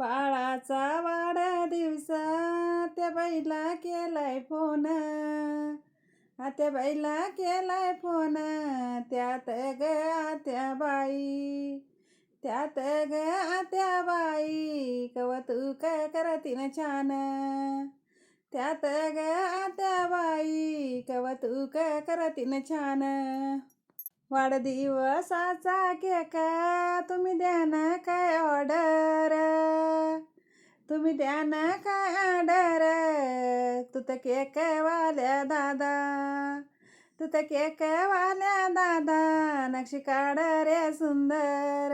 बाळाचा वाढदिवसा त्या बाईला केलाय फोन. त्या बाईला केलाय फोन त्यात ग आत्या बाई. त्यात ग आत्या बाई कव तू काय करतीन छान. त्यात ग आत्या बाई कवतुक करतीन छान. वाढदिवसाचा केक तुम्ही द्या ना काय ऑर्डर? तुम्ही द्या ना का डर तू तर केक वाल्या दादा. तू तर केक वाल्या दादा नक्षी काढ रे सुंदर.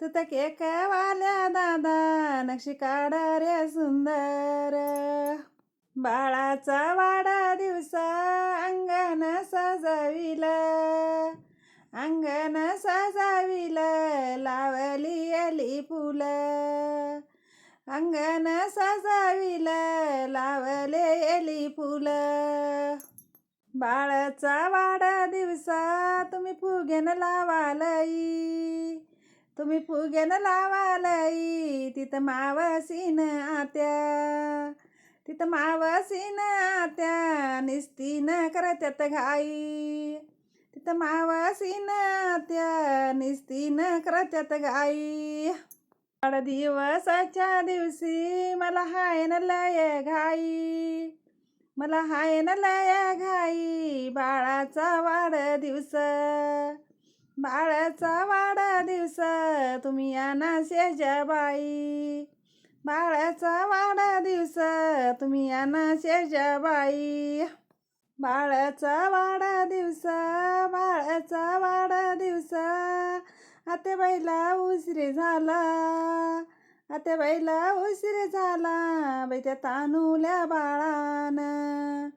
तू तर केक वाल्या दादा नक्षी काढ रे सुंदर. बाळाचा वाडा दिवसा अंगण सजविल. अंगण सजाविल लावली अली पू अंगण सजाविल लावले एली फुल. बाळाचा वाडा दिवसा तुम्ही फुगेन लावालई. तुम्ही फुगेन लावालई तिथं मावसीन आत्या. तिथं मावसीन आत्या निस्तीन करत्यात घाई. तिथं मावसीन आत्या निस्तीन करत्यात घाई. वाढदिवसाच्या दिवशी मला हाय न लय घाई. मला हाय न लय घाई. बाळाचा वाढदिवस बाळाचा वाढदिवस तुम्ही या ना शेजाबाई बाळाचा वाढदिवस तुम्ही या ना शेजाबाई बाळाचा वाढदिवस बाळाचा वाढदिवस आते बैला उशिरी झाला. आता बाईला उशिरी झाला. बाई त्या तानूल्या बाळानं.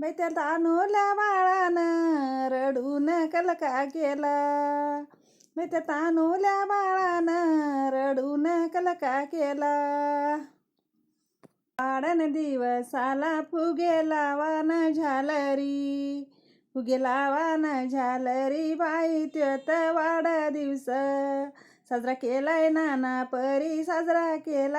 बाई त्या तानूल्या बाळानं रडून कलका केला. बाई त्या तानूल्या बाळानं रडून कलका केला. बाळन दिवसाला फुगे लावान झालरी. फुगे लावान झालरी बाई त्योत वाडा दिवस. साजरा केलाय नाना परी साजरा केला